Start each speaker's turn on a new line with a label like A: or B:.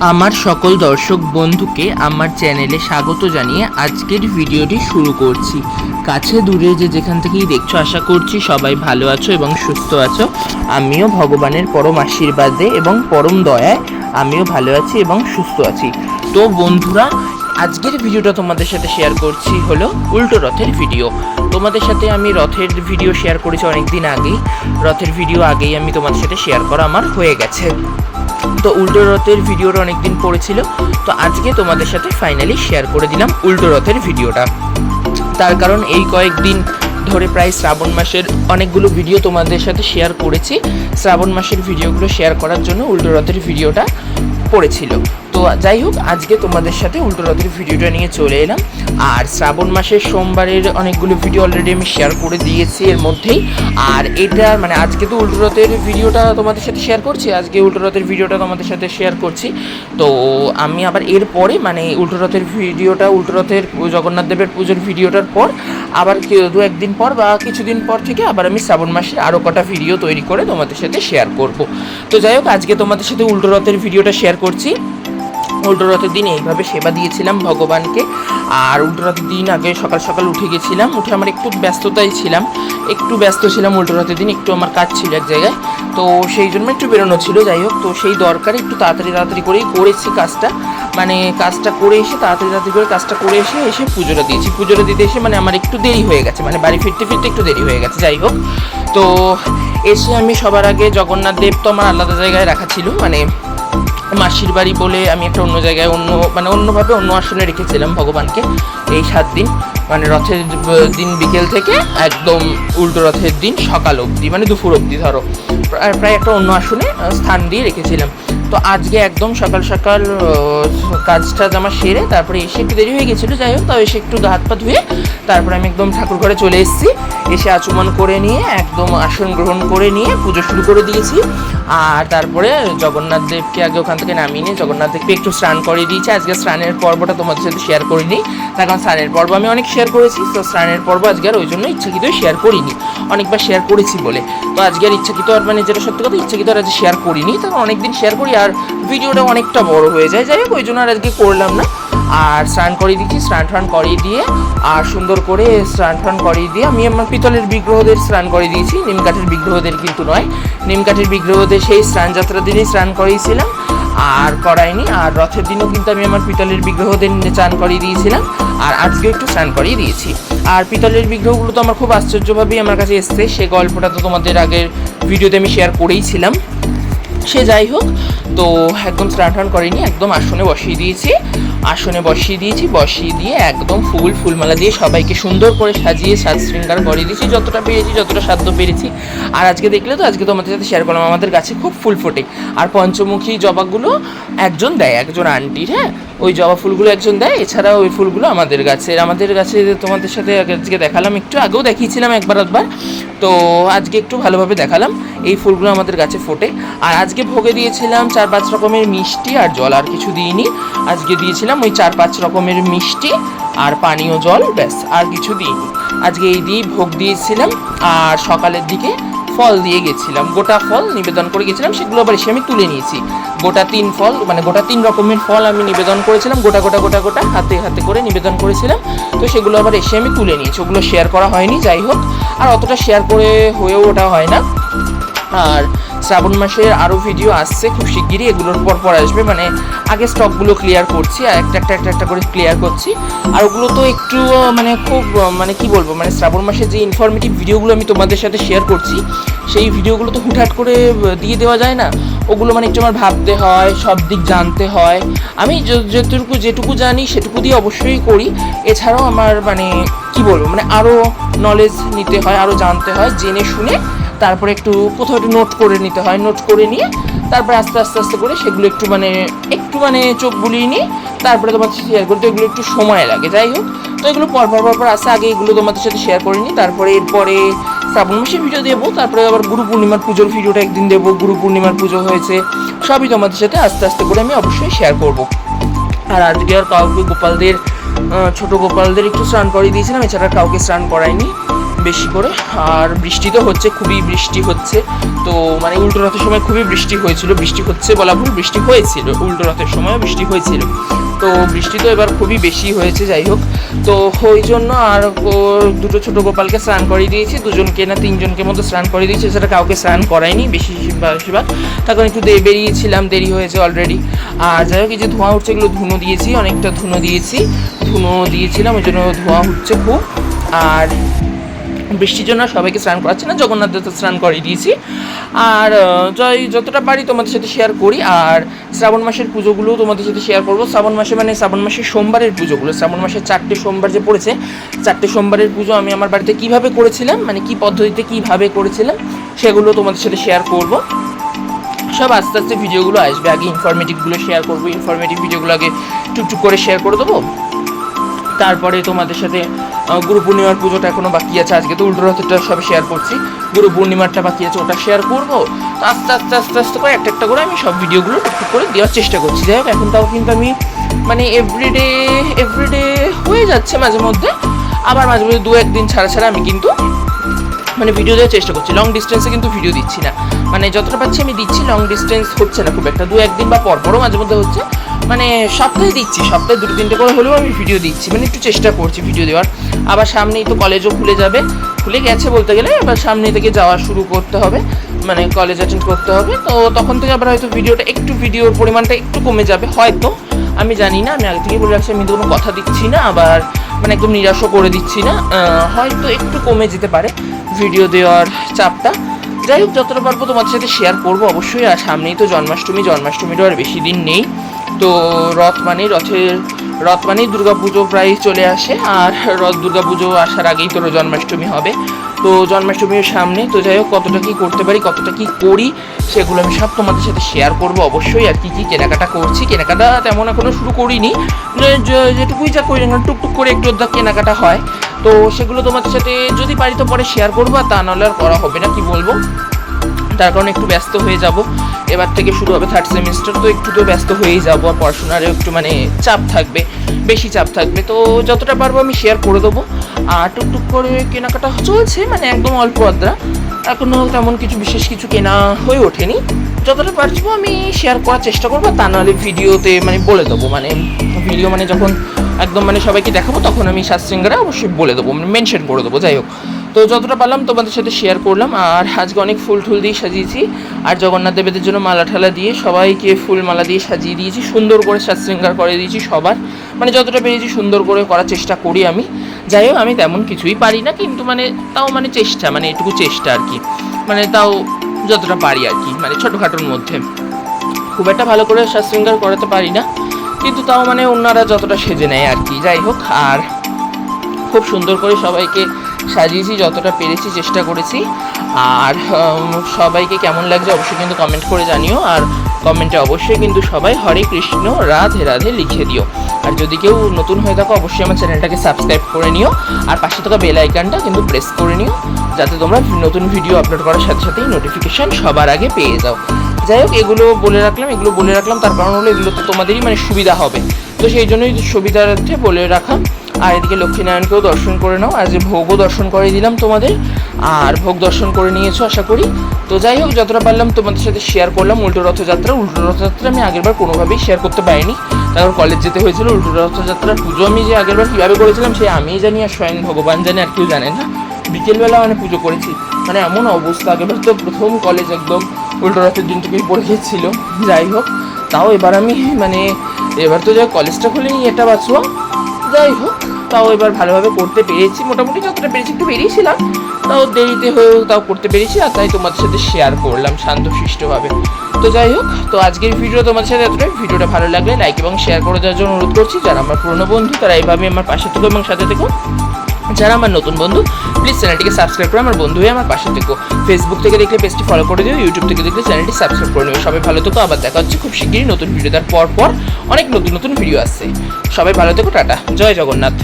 A: আমার সকল দর্শক বন্ধুকে আমার চ্যানেলে স্বাগত জানিয়ে আজকের ভিডিওটি শুরু করছি। কাছে দূরে যে যেখান থেকেই দেখছ, আশা করছি সবাই ভালো আছো এবং সুস্থ আছো। আমিও ভগবানের পরম আশীর্বাদে এবং পরম দয়ায় আমিও ভালো আছি এবং সুস্থ আছি। তো বন্ধুরা আজকের ভিডিওটা তোমাদের সাথে শেয়ার করছি হলো উল্টো রথের ভিডিও তোমাদের সাথে আমি রথের ভিডিও শেয়ার করেছি অনেক দিন আগেই। রথের ভিডিও আগেই আমি তোমাদের সাথে শেয়ার করা আমার হয়ে গেছে। তো উল্টো রথের ভিডিওটা অনেকদিন পড়েছিল। তো আজকে তোমাদের সাথে ফাইনালি শেয়ার করে দিলাম উল্টো রথের ভিডিওটা তার কারণ এই কয়েকদিন ধরে প্রায় শ্রাবণ মাসের অনেকগুলো ভিডিও তোমাদের সাথে শেয়ার করেছি। শ্রাবণ মাসের ভিডিওগুলো শেয়ার করার জন্য উল্টো রথের ভিডিওটা পড়েছিল। যাই হোক, আজকে তোমাদের সাথে উল্টো রথের ভিডিওটা নিয়ে চলে এলাম। আর শ্রাবণ মাসের সোমবারের অনেকগুলো ভিডিও অলরেডি আমি শেয়ার করে দিয়েছি এর মধ্যেই। আর এটা মানে আজকে তো উল্টো রথের ভিডিওটা তোমাদের সাথে শেয়ার করছি, আজকে উল্টো রথের ভিডিওটা তোমাদের সাথে শেয়ার করছি। তো আমি আবার এরপরে মানে উল্টো রথের ভিডিওটা, উল্টো রথের জগন্নাথ দেবের পুজোর ভিডিওটার পর আবার দু একদিন পর বা কিছুদিন পর থেকে আবার আমি শ্রাবণ মাসের আরও কটা ভিডিও তৈরি করে তোমাদের সাথে শেয়ার করব। তো যাই হোক, আজকে তোমাদের সাথে উল্টো রথের ভিডিওটা শেয়ার করছি। উল্টো রথের দিন এইভাবে সেবা দিয়েছিলাম ভগবানকে। আর উল্টো রথের দিন আগে সকাল সকাল উঠে গেছিলাম, উঠে আমার একটু ব্যস্ততাই ছিলাম। একটু ব্যস্ত ছিলাম উল্টো রথের দিন, একটু আমার কাজ ছিল এক জায়গায়। তো সেই জন্য একটু বেরোনো ছিল, যাই হোক। তো সেই দরকারে একটু তাড়াতাড়ি তাড়াতাড়ি করেই করেছি কাজটা। মানে কাজটা করে এসে তাড়াতাড়ি তাড়াতাড়ি করে কাজটা করে এসে এসে পুজোটা দিয়েছি। পুজোটা দিতে এসে মানে আমার একটু দেরি হয়ে গেছে মানে বাড়ি ফিরতে ফিরতে একটু দেরি হয়ে গেছে, যাই হোক। তো এসে আমি সবার আগে জগন্নাথ দেব তো আমার আলাদা জায়গায় রাখা ছিল মানে মাসির বাড়ি বলে আমি একটা অন্য জায়গায় অন্য মানে অন্যভাবে অন্য আসনে রেখেছিলাম ভগবানকে এই সাত দিন। মানে রথের দিন বিকেল থেকে একদম উল্টো রথের দিন সকাল অবধি মানে দুপুর অবধি ধরো। প্রায় প্রায় একটা অন্য আসনে স্থান দিয়ে রেখেছিলাম। তো আজকে একদম সকাল সকাল আহ, কাজ টাজ আমার সেরে তারপরে এসে একটু দেরি হয়ে গেছিল যাই হোক তাও এসে একটু হাত পা ধুয়ে তারপরে আমি একদম ঠাকুর ঘরে চলে এসেছি। এসে আচমন করে নিয়ে একদম আসন গ্রহণ করে নিয়ে পুজো শুরু করে দিয়েছি। আর তারপরে জগন্নাথ দেবকে আগে ওখান থেকে নামিয়ে নিয়ে জগন্নাথ দেবকে একটু স্নান করে দিয়েছি। আজকে স্নানের পর্বটা তোমাদের সাথে শেয়ার করিনি। তার কারণ স্নানের পর্ব আমি অনেক শেয়ার করেছি তো স্নানের পর্ব আজকে আর ওই জন্য ইচ্ছাকৃত শেয়ার করিনি। অনেকবার শেয়ার করেছি বলে। তো আজকে আর ইচ্ছাকৃত আর মানে যেটা সত্যি কথা, ইচ্ছাকৃত আর আজকে শেয়ার করিনি তখন অনেকদিন শেয়ার করি আর ভিডিওটা অনেকটা বড় হয়ে যায়। যাই হোক, ওই জন্য আর আজকে করলাম না। আর স্নান করিয়ে দিচ্ছি, স্নান টান করিয়ে দিয়ে আর সুন্দর করে স্নান টান করিয়ে দিয়ে আমি আমার পিতলের বিগ্রহদের স্নান করিয়ে দিয়েছি। নিম কাঠের বিগ্রহদের কিন্তু নয়। নিম কাঠের বিগ্রহদের সেই স্নান যাত্রার দিনই স্নান করিয়েছিলাম। আর করাইনি, আর রথের দিনও কিন্তু আমি আমার পিতলের বিগ্রহদের স্নান করিয়ে দিয়েছিলাম। আর আজকেও একটু স্নান করিয়ে দিয়েছি। আর পিতলের বিগ্রহগুলো তো আমার খুব আশ্চর্যভাবেই আমার কাছে এসছে। সে গল্পটা তো তোমাদের আগের ভিডিওতে আমি শেয়ার করেইছিলাম সে যাই হোক, তো একদম স্টার্ট টান করেনি, একদম আসনে বসিয়ে দিয়েছি। আসনে বসিয়ে দিয়েছি, বসিয়ে দিয়ে একদম ফুল, ফুলমালা দিয়ে সবাইকে সুন্দর করে সাজিয়ে সাজ শৃঙ্গার করিয়ে দিয়েছি। যতটা পেরেছি, যতটা সাধ্য পেরেছি। আর আজকে দেখলে তো, আজকে তোমাদের সাথে শেয়ার করলাম, আমাদের গাছে খুব ফুল ফোটে। আর পঞ্চমুখী জবাগুলো একজন দেয়, একজন আন্টির হ্যাঁ? ওই জবা ফুলগুলো একজন দেয় এছাড়া ওই ফুলগুলো আমাদের গাছের। আমাদের গাছে তোমাদের সাথে আজকে দেখালাম, একটু আগেও দেখিয়েছিলাম একবার একবার তো আজকে একটু ভালোভাবে দেখালাম, এই ফুলগুলো আমাদের গাছে ফোটে। আর আজকে ভোগে দিয়েছিলাম চার পাঁচ রকমের মিষ্টি আর জল, আর কিছু দিইনি। আজকে দিয়েছিলাম ওই চার পাঁচ রকমের মিষ্টি আর পানীয় জল, ব্যাস, আর কিছু দিইনি। আজকে এই দিয়েই ভোগ দিয়েছিলাম আর সকালের দিকে ফল দিয়ে গেছিলাম। গোটা ফল নিবেদন করে গেছিলাম, সেগুলো আবার এসে আমি তুলে নিয়েছি। গোটা তিন ফল মানে গোটা তিন রকমের ফল আমি নিবেদন করেছিলাম, গোটা গোটা গোটা গোটা, হাতে হাতে করে নিবেদন করেছিলাম। তো সেগুলো আবার এসে আমি তুলে নিয়েছি, ওগুলো শেয়ার করা হয়নি, যাই হোক। আর অতটা শেয়ার করে হয়েও ওটা হয় না। আর শ্রাবণ মাসের আরও ভিডিও আসছে খুব শিগগিরই, এগুলোর পর পর আসবে। মানে আগে স্টকগুলো ক্লিয়ার করছি আর একটা একটা একটা একটা করে ক্লিয়ার করছি। আর ওগুলো তো একটু মানে খুব মানে কি বলব মানে শ্রাবণ মাসের যে ইনফরমেটিভ ভিডিওগুলো আমি তোমাদের সাথে শেয়ার করছি, সেই ভিডিওগুলো তো হুটহাট করে দিয়ে দেওয়া যায় না। ওগুলো মানে একটু আমার ভাবতে হয়, সব দিক জানতে হয়। আমি যেটুকু যেটুকু জানি সেটুকু দিয়ে অবশ্যই করি। এছাড়াও আমার মানে কি বলব মানে আরও নলেজ নিতে হয় আরও জানতে হয়, জেনে শুনে তারপরে একটু কোথাও একটু নোট করে নিতে হয় নোট করে নিয়ে তারপরে আস্তে আস্তে আস্তে করে সেগুলো একটু মানে একটু মানে চোখ বুলিয়ে নিয়ে তারপরে সাথে শেয়ার করতে এগুলো একটু সময় লাগে, যাই হোক। তো এগুলো পর পর পর পর আসে আগে এগুলো তোমাদের সাথে শেয়ার করে নিই, তারপরে এরপরে শ্রাবণ মাসের ভিডিও দেবো, তারপরে আবার গুরু পূর্ণিমার পুজোর ভিডিওটা একদিন দেবো, গুরু পূর্ণিমার পুজো হয়েছে, সবই তোমাদের সাথে আস্তে আস্তে করে আমি অবশ্যই শেয়ার করব। আর আজকে আর কাউকে গোপালদের ছোট গোপালদের একটু স্নান করিয়ে দিয়েছিলাম, এছাড়া কাউকে স্নান করাইনি। বেশি করে। আর বৃষ্টি তো হচ্ছে, খুবই বৃষ্টি হচ্ছে। তো মানে উল্টো রথের সময় খুবই বৃষ্টি হয়েছিল। বৃষ্টি হচ্ছে বলা ভুল, বৃষ্টি হয়েছিল। উল্টো রথের সময় বৃষ্টি হয়েছিল। তো বৃষ্টি তো এবার খুবই বেশি হয়েছে, যাই হোক। তো ওই জন্য আর দুটো ছোটো গোপালকে স্নান করিয়ে দিয়েছি। দুজনকে না, তিনজনকে মতো স্নান করিয়ে দিয়েছি। সেটা কাউকে স্নান করায়নি, বেশি বেশিরভাগ তখন একটু বেরিয়েছিলাম, দেরি হয়েছে অলরেডি আর যাই হোক, এই যে ধোঁয়া উঠছে, এগুলো ধুনো দিয়েছি, অনেকটা ধুনো দিয়েছি। ধুনো দিয়েছিলাম, ওই জন্য ধোঁয়া উঠছে খুব। আর বৃষ্টির জন্য সবাইকে স্নান করাচ্ছি না, জগন্নাথ স্নান করিয়ে দিয়েছি। আর যাই যতটা পারি তোমাদের সাথে শেয়ার করি, আর শ্রাবণ মাসের পুজোগুলো তোমাদের সাথে শেয়ার করব। শ্রাবণ মাসে মানে শ্রাবণ মাসের সোমবারের পুজোগুলো, শ্রাবণ মাসের চারটে সোমবার যে পড়েছে, চারটে সোমবারের পুজো আমি আমার বাড়িতে কীভাবে করেছিলাম মানে কি পদ্ধতিতে কীভাবে করেছিলাম, সেগুলো তোমাদের সাথে শেয়ার করব। সব আস্তে আস্তে ভিডিওগুলো আসবে, আগে ইনফরমেটিভগুলো শেয়ার করব ইনফরমেটিভ ভিডিওগুলো আগে টুকটুক করে শেয়ার করে দেবো। তারপরে তোমাদের সাথে গুরু পূর্ণিমার পুজোটা এখনও বাকি আছে। আজকে তো উল্টো রথটা সব শেয়ার করছি। গুরু পূর্ণিমারটা বাকি আছে, ওটা শেয়ার করব। আস্তে আস্তে আস্তে আস্তে করে একটা একটা করে আমি সব ভিডিওগুলো টুকটুক করে দেওয়ার চেষ্টা করছি। যাই হোক, এখন তাও কিন্তু আমি মানে এভরিডে এভরিডে হয়ে যাচ্ছে মাঝে মধ্যে। আবার মাঝে মধ্যে দু একদিন ছাড়া ছাড়া আমি কিন্তু মানে ভিডিও দেওয়ার চেষ্টা করছি। লং ডিস্টেন্সে কিন্তু ভিডিও দিচ্ছি না। মানে যতটা পাচ্ছি আমি দিচ্ছি লং ডিস্টেন্স হচ্ছে না খুব একটা। দু একদিন বা পর পরও মাঝে মধ্যে হচ্ছে। মানে সপ্তাহে দিচ্ছি, সপ্তাহে দুটো তিনটে করে হলেও আমি ভিডিও দিচ্ছি। মানে একটু চেষ্টা করছি ভিডিও দেওয়ার। আবার সামনেই তো কলেজও খুলে যাবে। খুলে গেছে বলতে গেলে এবার সামনে থেকে যাওয়া শুরু করতে হবে। মানে কলেজ অ্যাটেন্ড করতে হবে। তো তখন থেকে আবার হয়তো ভিডিওটা একটু ভিডিওর পরিমাণটা একটু কমে যাবে। হয়তো, আমি জানি না, আমি আগে থেকে বলে রাখছি, আমি তো কোনো কথা দিচ্ছি না, আবার মানে একদম নিরাশও করে দিচ্ছি না। হয়তো একটু কমে যেতে পারে ভিডিও দেওয়ার চাপটা। যাই হোক, যতটা পারব তোমাদের সাথে শেয়ার করব অবশ্যই। আর সামনেই তো জন্মাষ্টমী, জন্মাষ্টমীরও আর বেশি দিন নেই। তো রথ মানেই রথের, রথ মানেই দুর্গা পুজো প্রায় চলে আসে। আর রথ দুর্গা পুজো আসার আগেই তো জন্মাষ্টমী হবে। তো জন্মাষ্টমীর সামনে তো যাই হোক, কতটা কী করতে পারি, কতটা কী করি, সেগুলো আমি সব তোমাদের সাথে শেয়ার করব অবশ্যই। আর কি কি কেনাকাটা করছি, কেনাকাটা তেমন এখনও শুরু করিনি। যেটুকুই যা করি টুকটুক করে একটু অর্ধেক কেনাকাটা হয়। তো সেগুলো তোমাদের সাথে যদি পারি তো পরে শেয়ার করব, আর তা নাহলে আর করা হবে না, কি বলব? তার কারণে একটু ব্যস্ত হয়ে যাব। এবার থেকে শুরু হবে থার্ড সেমিস্টার তো একটু তো ব্যস্ত হয়েই যাব আর পড়াশোনারও একটু মানে চাপ থাকবে, বেশি চাপ থাকবে। তো যতটা পারব আমি শেয়ার করে দেবো। আর টুকটুক করে কেনাকাটা চলছে মানে একদম অল্প আদ্রা। এখনও তেমন কিছু বিশেষ কিছু কেনা হয়ে ওঠেনি। যতটা পারব আমি শেয়ার করার চেষ্টা করব, তা নাহলে ভিডিওতে মানে বলে দেবো। মানে ভিডিও মানে যখন একদম মানে সবাইকে দেখাবো, তখন আমি শাস্ত্রিঙ্গারা অবশ্যই বলে দেবো মানে মেনশন করে দেবো, যাই হোক। তো যতটা পারলাম তোমাদের সাথে শেয়ার করলাম, আর আজকে অনেক ফুল টুল দিয়ে সাজিয়েছি। আর জগন্নাথ দেবেদের জন্য মালা ঠালা দিয়ে সবাইকে ফুল মালা দিয়ে সাজিয়ে দিয়েছি, সুন্দর করে সাজশৃঙ্গার করে দিয়েছি সবার। মানে যতটা পেরেছি সুন্দর করে করার চেষ্টা করি আমি। যাই হোক, আমি তেমন কিছুই পারি না, কিন্তু মানে তাও মানে চেষ্টা মানে এটুকু চেষ্টা আর কি। মানে তাও যতটা পারি আর কি মানে ছোটোখাটোর মধ্যে। খুব একটা ভালো করে সাজশৃঙ্গার করাতে পারি না, কিন্তু তাও মানে অন্যরা যতটা সেজে নেয় আর কি। যাই হোক, আর খুব সুন্দর করে সবাইকে সাজিয়েছি, যতটা পেরেছি চেষ্টা করেছি। আর সবাইকে কেমন লাগছে অবশ্যই কিন্তু কমেন্ট করে জানিও। আর কমেন্টে অবশ্যই কিন্তু সবাই হরে কৃষ্ণ, রাধে রাধে লিখে দিও। আর যদি কেউ নতুন হয়ে থাকো, অবশ্যই আমার চ্যানেলটাকে সাবস্ক্রাইব করে নিও। আর পাশে থাকা বেল আইকনটা কিন্তু প্রেস করে নিও, যাতে তোমরা নতুন ভিডিও আপলোড করার সাথে সাথেই নোটিফিকেশান সবার আগে পেয়ে যাও। যাই হোক, এগুলো বলে রাখলাম, এগুলো বলে রাখলাম, তার কারণ হলো এগুলো তো তোমাদেরই মানে সুবিধা হবে। তো সেই জন্যই সুবিধার্থে বলে রাখা। আর এদিকে লক্ষ্মীনারায়ণকেও দর্শন করে নাও। আজ ভোগও দর্শন করে দিলাম তোমাদের। আর ভোগ দর্শন করে নিয়েছো, আশা করি। তো যাই হোক, যতটা পারলাম তোমাদের সাথে শেয়ার করলাম। উল্টো রথযাত্রা উল্টো রথযাত্রা আমি আগেরবার কোনোভাবেই শেয়ার করতে পারিনি। তারপর কলেজ যেতে হয়েছিল, উল্টো রথযাত্রার পুজো আমি যে আগেরবার কীভাবে করেছিলাম, সে আমিই জানি আর স্বয়ং ভগবান জানে, আর কেউ জানে না। বিকেলবেলা মানে পুজো করেছি। মানে এমন অবস্থা আগেবার তো প্রথম কলেজ একদম উল্টো রথের দিনটুকুই পড়ে গেছিল। যাই হোক, তাও এবার আমি মানে এবার তো যা কলেজটা খুলিনি, এটা বাঁচবো যাই হোক তাও এবার ভালোভাবে করতে পেরেছি। মোটামুটি যতটা পেরেছি, একটু বেরিয়েছিলাম, তাও দেরিতে হয়েও তাও করতে পেরেছি, আর তাই তোমাদের সাথে শেয়ার করলাম শান্তশিষ্টভাবে। তো যাই হোক, তো আজকের ভিডিও তোমাদের সাথে এতটাই। ভিডিওটা ভালো লাগলে লাইক এবং শেয়ার করে দেওয়ার জন্য অনুরোধ করছি। যারা আমার পুরনো বন্ধু, তারা এইভাবে আমার পাশে থেকো এবং সাথে থেকো। যারা আমার নতুন বন্ধু প্লিজ চ্যানেলটিকে সাবস্ক্রাইব করে আমার বন্ধু হয়ে আমার পাশে থেকো। ফেসবুক থেকে দেখলে পেজটি ফলো করে দিও ইউটিউব থেকে দেখলে চ্যানেলটি সাবস্ক্রাইব করে নিও। সবাই ভালো থেকো, আবার দেখা হচ্ছে খুব শিগগিরই নতুন ভিডিও তার পর পর অনেক নতুন নতুন ভিডিও আসছে। সবাই ভালো থেকো, টাটা। জয় জগন্নাথ।